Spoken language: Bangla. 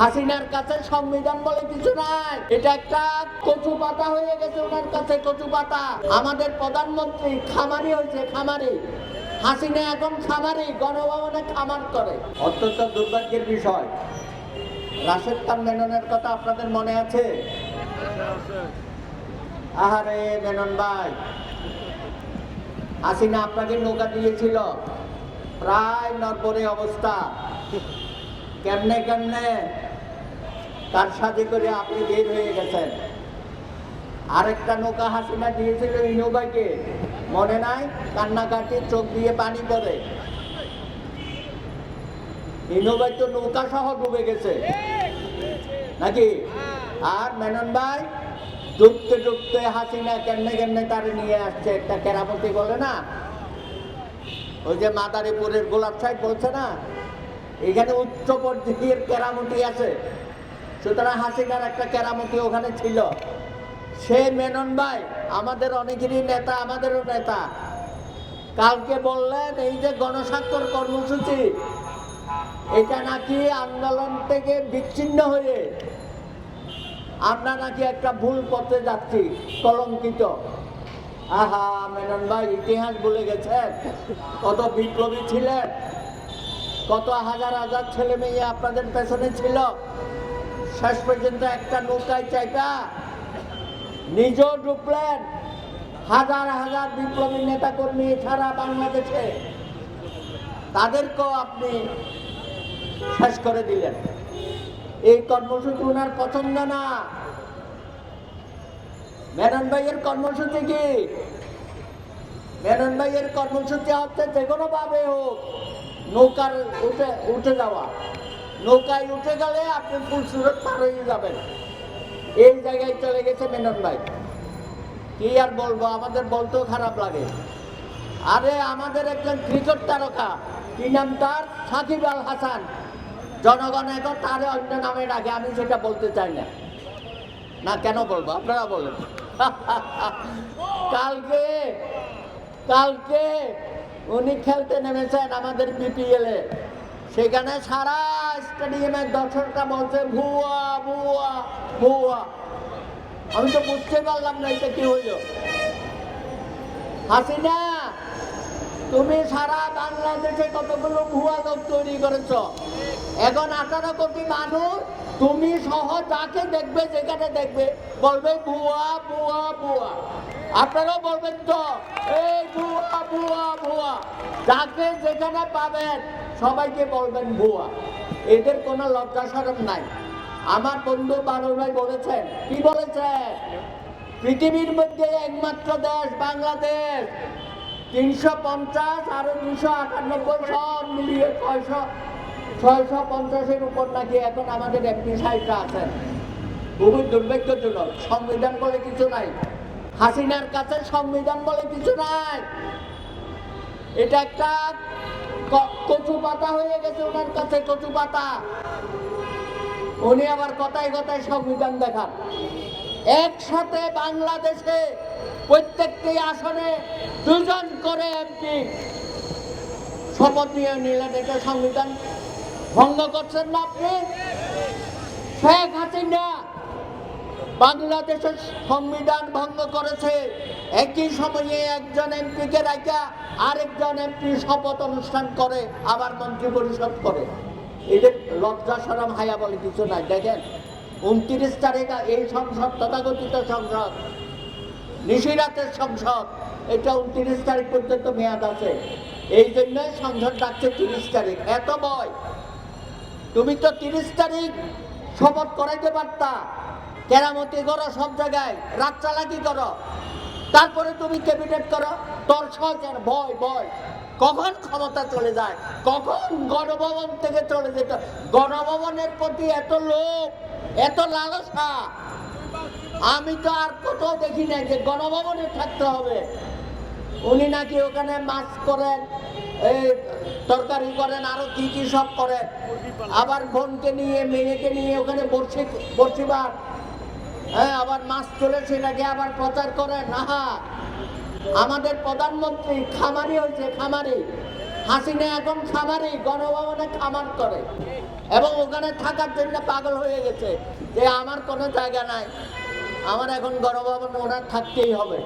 হাসিনার কাছে সংবিধান বলে কিছু নাই। এটা একটা কচু পাতা হয়ে গেছে ওনার কাছে, কচু পাতা। আমাদের প্রধানমন্ত্রী খামারি হয়েছে, খামারি। হাসিনা এখন খামারি, গণভবনে খামার করে। অত্যন্ত দুর্ভাগ্যের বিষয়। রাশেদ খান মেননের কথা আপনাদের মনে আছে? আহারে, মেনন ভাই। হাসিনা আপনাকে নৌকা দিয়েছিল। প্রায় নরবরে অবস্থা। কেমনে কেমনে? তার সাথে করে আপনি বের হয়ে গেছেন। আরেকটা নৌকা হাসিনা দিয়েছিল ইনোভাইকে মনে নাই? কান্নাকাটি, চোখ দিয়ে পানি পড়ে। ইনোভাই তো নৌকা সহ ডুবে গেছে। নাকি? আর মেনন ভাই, ডুবতে ডুবতে হাসিনা কেমনে কেমনে তারে নিয়ে আসছে একটা কেরামতি বলে না? ওই যে মাদারীপুরের গোলাপ সাহেব বলছে না, এখানে উচ্চ পর্যায়ের কেরামতি আছে। সুতরাং হাসিনার একটা কেরামতি ওখানে ছিল। সে মেনন ভাই, আমাদের অনেকেরই নেতা, আমাদেরও নেতা। কালকে বললেন, এই যে গণস্বাক্ষর কর্মসূচি, এটা নাকি আন্দোলন থেকে বিচ্ছিন্ন হয়ে আমরা নাকি একটা ভুল পথে যাচ্ছি, কলঙ্কিত? আহা, মেনন ভাই, ইতিহাস ভুলে গেছেন? কত বিপ্লবী ছিলেন? কত হাজার হাজার ছেলে মেয়ে আপনাদের পেছনে ছিল? শেষ পর্যন্ত একটা নৌকায় চাইটা নিজেও ডুবলেন হাজার হাজার বিপ্লবী নেতা কর্মী সারা বাংলাদেশে। তাদেরকেও আপনি শেষ করে দিলেন। এই কর্মসূচি ওনার পছন্দ না। মেনন ভাইয়ের কর্মসূচি কি? মেনন ভাইয়ের কর্মসূচি হচ্ছে যে কোনোভাবে হোক, নৌকার উঠে উঠে যাওয়া। নৌকায় উঠে গেলে আপনি ফুল পার হয়ে যাবেন। এই জায়গায় চলে গেছে মেনন ভাই। কি আর বলব, আমাদের বলতেও খারাপ লাগে। আরে আমাদের একজন ক্রিকেট তারকা, কি নাম তার? সাকিব আল হাসান। জনগণ এখন তারে অন্য নামে ডাকে, আমি সেটা বলতে চাই না। না, কেন বলব? আপনারা বলেন। কালকে কালকে উনি খেলতে নেমেছেন আমাদের বিপিএল সেখানে সারা স্টেডিয়ামের দর্শকরা বলছে, ভুয়া ভুয়া ভুয়া। আমি তো বুঝতে পারলাম না এটা কি হইল। হাসিনা, তুমি সারা বাংলাদেশে কতগুলো ভুয়া লোক তৈরি করেছ? এখন আঠারো কোটি মানুষ, তুমি সহ যাকে দেখবে, যেখানে দেখবে, বলবে ভুয়া ভুয়া ভুয়া। আপনারাও বলবেন তো, এই ভুয়া ভুয়া। যাকে যেখানে পাবেন, সবাইকে বলবেন ভুয়া। এদের কোনো লজ্জা সরম নাই। আমার বন্ধু বারো ভাই বলেছেন, কি বলেছেন? পৃথিবীর মধ্যে একমাত্র দেশ বাংলাদেশ। তিনশো পঞ্চাশ আরও দুশো আটানব্বই সব মিলিয়ে ছয়শো ছয়শো পঞ্চাশের উপর নাকি এখন আমাদের এমপি সাহেবরা আছেন। খুবই দুর্ভাগ্যজনক। সংবিধান বলে কিছু নাই। হাসিনার কাছে সংবিধান বলে কিছু নাই। এটা একটা কচু পাতা হয়ে গেছে ওনার কাছে, কচু পাতা। উনি আবার কথায় কথায় সংবিধান দেখান। একসাথে বাংলাদেশে প্রত্যেকটি আসনে দুজন করে এমপি। শপথ নিয়ে নিলেন এটা সংবিধান। ভঙ্গ করছেন না আপনি? শেখ হাসিনা বাংলাদেশের সংবিধান ভঙ্গ করেছে। একই সময়ে একজন এমপিকে রাখা আরেকজন এমপি শপথ অনুষ্ঠান করে, আবার মন্ত্রী পরিষদ করে এদের লজ্জা, সরম, হায়া বলে কিছু নাই। দেখেন, উনত্রিশ তারিখ এই সংসদ, তথাকথিত সংসদ, নিশিরাতের সংসদ, এটা উনত্রিশ তারিখ পর্যন্ত মেয়াদ আছে। এই জন্য সংসদ ডাকছে তিরিশ তারিখ। এত বয় তুমি তো তিরিশ তারিখ শপথ করাইতে পারতা। কেরামতি করো সব জায়গায়, রাত চালাকি করো। তারপরে তুমি ক্যাবিনেট করো, তোর সহজের ভয় ভয়। কখন ক্ষমতা চলে যায়? কখন গণভবন থেকে চলে যেত? গণভবনের প্রতি এত লোভ, এত লালসা। আমি তো আর কোথাও দেখি নাই যে গণভবনে থাকতে হবে। উনি নাকি ওখানে মাছ করেন, এই তরকারি করেন, আরও কি কি সব করেন। আবার বোনকে নিয়ে, মেয়েকে নিয়ে ওখানে বর্ষি বর্ষিবার হ্যাঁ আবার মাছ চলে সেটাকে আবার প্রচার করে? না। আমাদের প্রধানমন্ত্রী খামারি হয়েছে, খামারি। হাসিনা এখন খামারি, গণভবনে খামার করে। এবং ওখানে থাকার জন্য পাগল হয়ে গেছে যে আমার কোনো জায়গা নাই। আমার এখন গণভবন ওনার থাকতেই হবে।